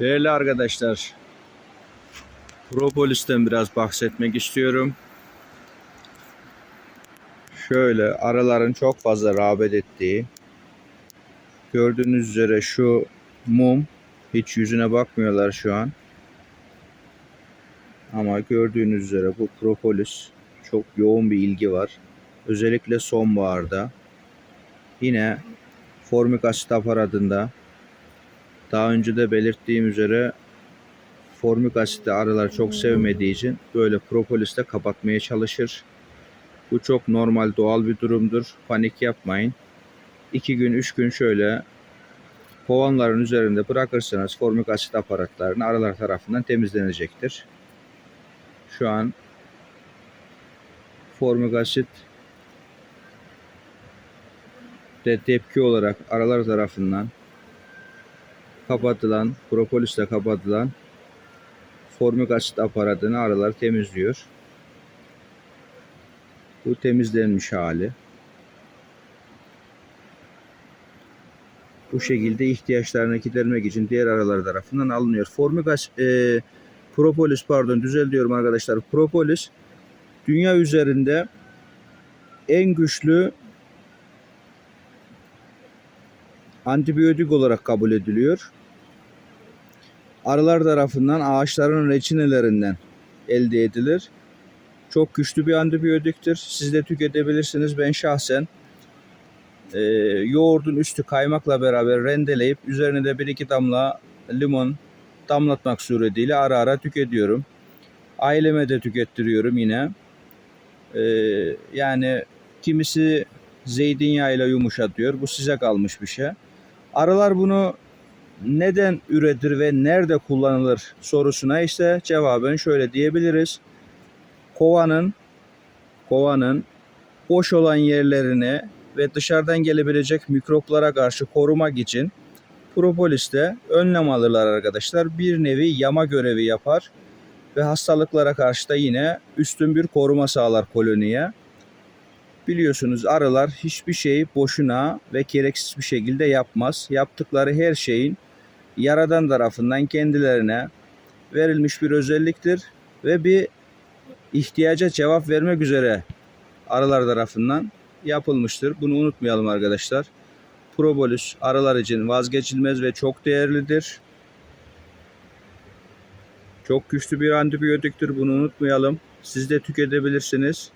Değerli arkadaşlar, Propolis'ten biraz bahsetmek istiyorum. Şöyle arıların çok fazla rağbet ettiği, gördüğünüz üzere şu mum, hiç yüzüne bakmıyorlar şu an. Ama gördüğünüz üzere bu propolis çok yoğun bir ilgi var. Özellikle sonbaharda. Yine formik asit aparatında daha önce de belirttiğim üzere formik asiti arılar çok sevmediği için böyle propolisle kapatmaya çalışır. Bu çok normal doğal bir durumdur. Panik yapmayın. 2 gün 3 gün şöyle kovanların üzerinde bırakırsanız formik asit aparatlarını arılar tarafından temizlenecektir. Şu an formik asit de tepki olarak aralar tarafından kapatılan, propolisle kapatılan formik asit aparatını arılar temizliyor. Bu temizlenmiş hali. Bu şekilde ihtiyaçlarını gidermek için diğer arılar tarafından alınıyor. Formik asit, e, propolis pardon düzeltiyorum arkadaşlar. Propolis dünya üzerinde en güçlü antibiyotik olarak kabul ediliyor. Arılar tarafından ağaçların reçinelerinden elde edilir. Çok güçlü bir antibiyotiktir. Siz de tüketebilirsiniz. Ben şahsen e, yoğurdun üstü kaymakla beraber rendeleyip üzerine de bir iki damla limon damlatmak suretiyle ara ara tüketiyorum. Aileme de tükettiriyorum yine. E, yani kimisi zeytinyağıyla yumuşatıyor. Bu size kalmış bir şey. Arılar bunu neden üretir ve nerede kullanılır sorusuna ise cevaben şöyle diyebiliriz. Kovanın kovanın boş olan yerlerini ve dışarıdan gelebilecek mikroplara karşı korumak için propoliste önlem alırlar arkadaşlar. Bir nevi yama görevi yapar ve hastalıklara karşı da yine üstün bir koruma sağlar koloniye. Biliyorsunuz arılar hiçbir şeyi boşuna ve gereksiz bir şekilde yapmaz. Yaptıkları her şeyin yaradan tarafından kendilerine verilmiş bir özelliktir ve bir ihtiyaca cevap vermek üzere arılar tarafından yapılmıştır. Bunu unutmayalım arkadaşlar. Propolis arılar için vazgeçilmez ve çok değerlidir. Çok güçlü bir antibiyotiktir. Bunu unutmayalım. Siz de tüketebilirsiniz.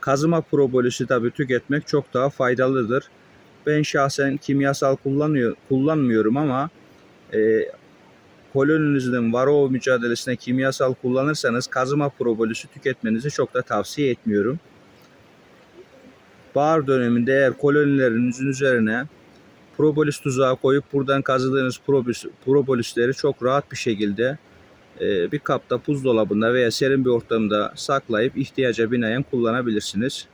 Kazıma propolisi tabii tüketmek çok daha faydalıdır. Ben şahsen kimyasal kullanıyor, kullanmıyorum ama koloninizin varroa mücadelesine kimyasal kullanırsanız kazıma propolisi tüketmenizi çok da tavsiye etmiyorum. Bahar döneminde eğer kolonilerinizin üzerine propolis tuzağı koyup buradan kazıdığınız propolis, propolisleri çok rahat bir şekilde e, bir kapta buzdolabında veya serin bir ortamda saklayıp ihtiyaca binaen kullanabilirsiniz.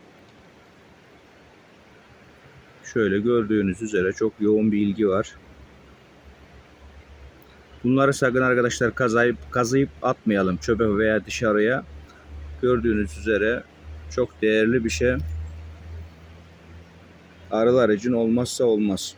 Şöyle gördüğünüz üzere çok yoğun bir ilgi var. Bunları sakın arkadaşlar kazayıp kazıyıp atmayalım çöpe veya dışarıya. Gördüğünüz üzere çok değerli bir şey. Arılar için olmazsa olmaz.